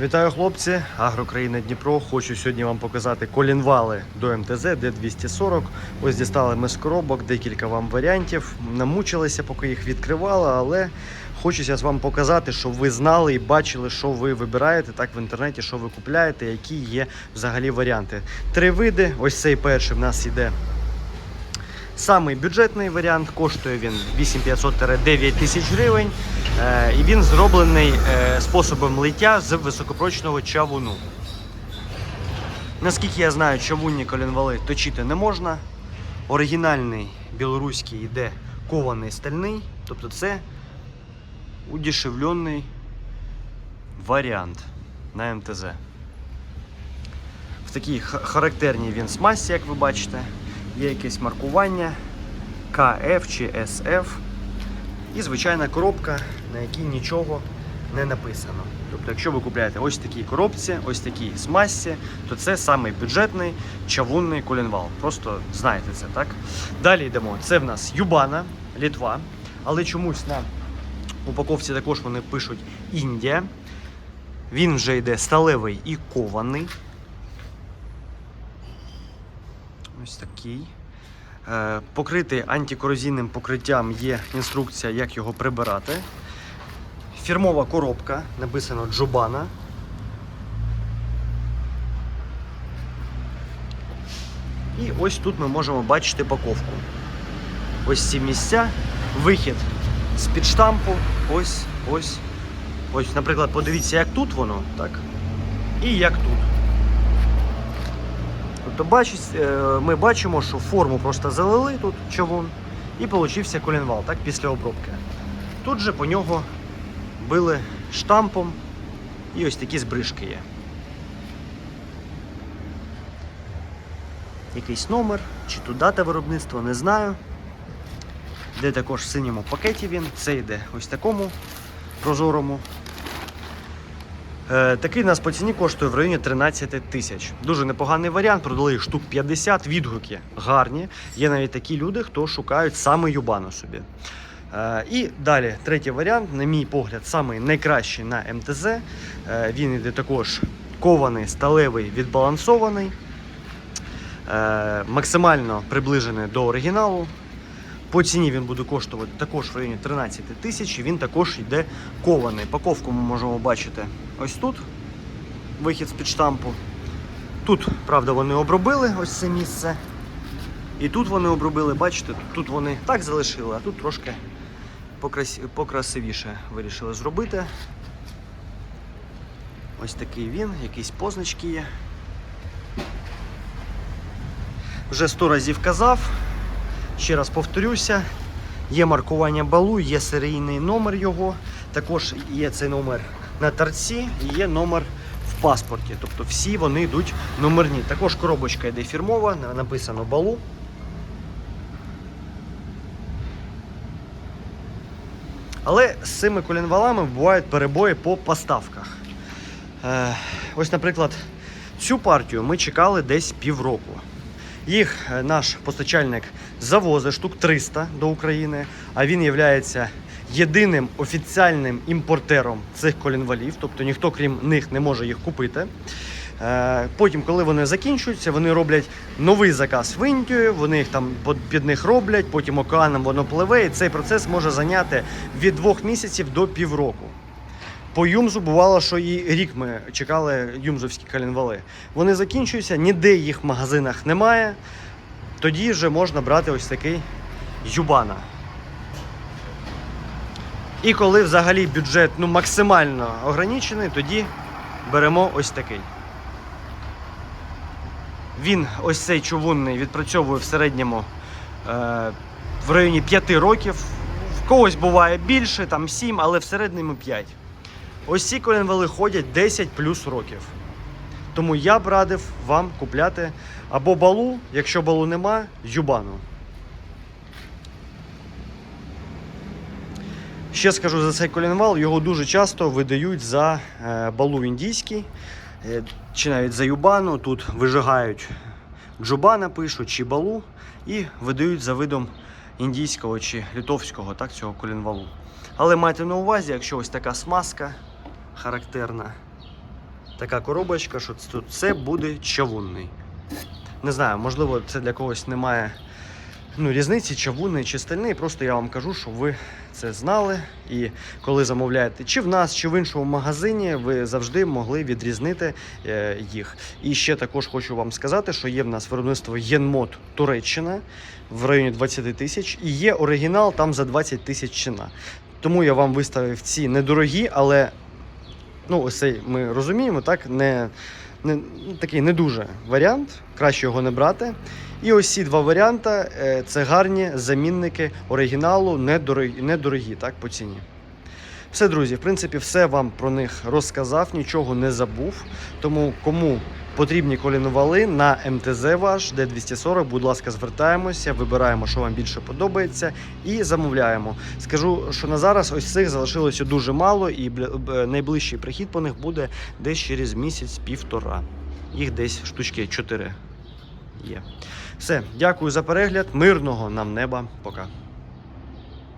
Вітаю хлопці, Агрокраїна Дніпро. Хочу сьогодні вам показати колінвали до МТЗ Д240. Ось дістали ми з коробок, декілька вам варіантів. Намучилися, поки їх відкривали, але хочеться вам показати, щоб ви знали і бачили, що ви вибираєте так в інтернеті, що ви купляєте, які є взагалі варіанти. Три види. Ось цей перший в нас іде Самий бюджетний варіант коштує він 8500-9 тисяч гривень. Е, І він зроблений е, способом лиття з високопрочного чавуну. Наскільки я знаю, чавунні колінвали точити не можна. Оригінальний білоруський йде кований стальний, тобто це удешевлений варіант на МТЗ. В такій характерній він смазці, як ви бачите. Є якесь маркування КФ чи SF. І звичайна коробка, на якій нічого не написано. Тобто, якщо ви купуєте ось такі коробці, ось такі смазці, то це самий бюджетний чавунний колінвал. Просто знаєте це, так? Далі йдемо. Це в нас Юбана, Літва. Але чомусь на упаковці також вони пишуть Індія. Він вже йде сталевий і кований. Ось такий. Е, Покритий антикорозійним покриттям є інструкція, як його прибирати. Фірмова коробка, написано Джубана. І ось тут ми можемо бачити паковку. Ось ці місця, вихід з-під штампу. Ось, ось. Ось, наприклад, подивіться, як тут воно, так? І як тут. Тобто е, ми бачимо, що форму просто залили тут човун і получився колінвал так, після обробки. Тут же по нього били штампом і ось такі збрижки є. Якийсь номер, чи тут дата виробництва, не знаю. Де також в синьому пакеті він. Це йде ось такому прозорому. Е, Такий нас по ціні коштує в районі 13 тисяч. Дуже непоганий варіант, продали їх штук 50, відгуки гарні. Є навіть такі люди, хто шукають саме Юбану собі. Е, І далі, третій варіант, на мій погляд, самий найкращий на МТЗ. Е, Він іде також кований, сталевий, відбалансований, е, максимально приближений до оригіналу. По ціні він буде коштувати також в районі 13 тисяч. Він також йде кований. Паковку ми можемо бачити ось тут. Вихід з-під штампу. Тут, правда, вони обробили ось це місце. І тут вони обробили, бачите, тут вони так залишили, а тут трошки покрас... покрасивіше вирішили зробити. Ось такий він, якісь позначки є. Вже сто разів казав. Ще раз повторюся, є маркування балу, є серійний номер його. Також є цей номер на торці і є номер в паспорті. Тобто всі вони йдуть номерні. Також коробочка йде фірмова, написано балу. Але з цими колінвалами бувають перебої по поставках. Е, ось, наприклад, цю партію ми чекали десь півроку. Їх е, наш постачальник завозить штук 300 до України, а він є єдиним офіціальним імпортером цих колінвалів, тобто ніхто крім них не може їх купити. Е, Потім, коли вони закінчуються, вони роблять новий заказ в Індію, вони їх там під них роблять, потім океаном воно пливе, і цей процес може зайняти від двох місяців до півроку. По Юмзу бувало, що і рік ми чекали юмзовські калінвали. Вони закінчуються, ніде їх в магазинах немає. Тоді вже можна брати ось такий Юбана. І коли взагалі бюджет ну, максимально ограничений, тоді беремо ось такий. Він ось цей чугунний відпрацьовує в середньому е, в районі 5 років. В когось буває більше, там 7, але в середньому 5. Ось ці колінвали ходять 10 плюс років. Тому я б радив вам купляти або балу, якщо балу нема, юбану. Ще скажу за цей колінвал, його дуже часто видають за е, балу індійський, чи навіть за юбану. Тут вижигають джубана, пишуть чи балу, і видають за видом індійського чи литовського так, цього колінвалу. Але майте на увазі, якщо ось така смазка характерна, така коробочка, що все буде чавунний. Не знаю, можливо, це для когось немає ну, різниці, чавунний чи стальний. Просто я вам кажу, щоб ви це знали. І коли замовляєте чи в нас, чи в іншому магазині, ви завжди могли відрізнити е, їх. І ще також хочу вам сказати, що є в нас виробництво Єнмод Туреччина в районі 20 тисяч, і є оригінал там за 20 тисяч ціна. Тому я вам виставив ці недорогі, але ну, ось ми розуміємо, так, не, не такий не дуже варіант, краще його не брати. І ось ці два варіанти е, це гарні замінники оригіналу, недорогі, недорогі так, по ціні. Все, друзі, в принципі, все вам про них розказав, нічого не забув. Тому кому потрібні колінвали на МТЗ ваш D240, будь ласка, звертаємося, вибираємо, що вам більше подобається, і замовляємо. Скажу, що на зараз ось цих залишилося дуже мало, і найближчий прихід по них буде десь через місяць-півтора. Їх десь штучки 4 є. Все, дякую за перегляд. Мирного нам неба. Пока.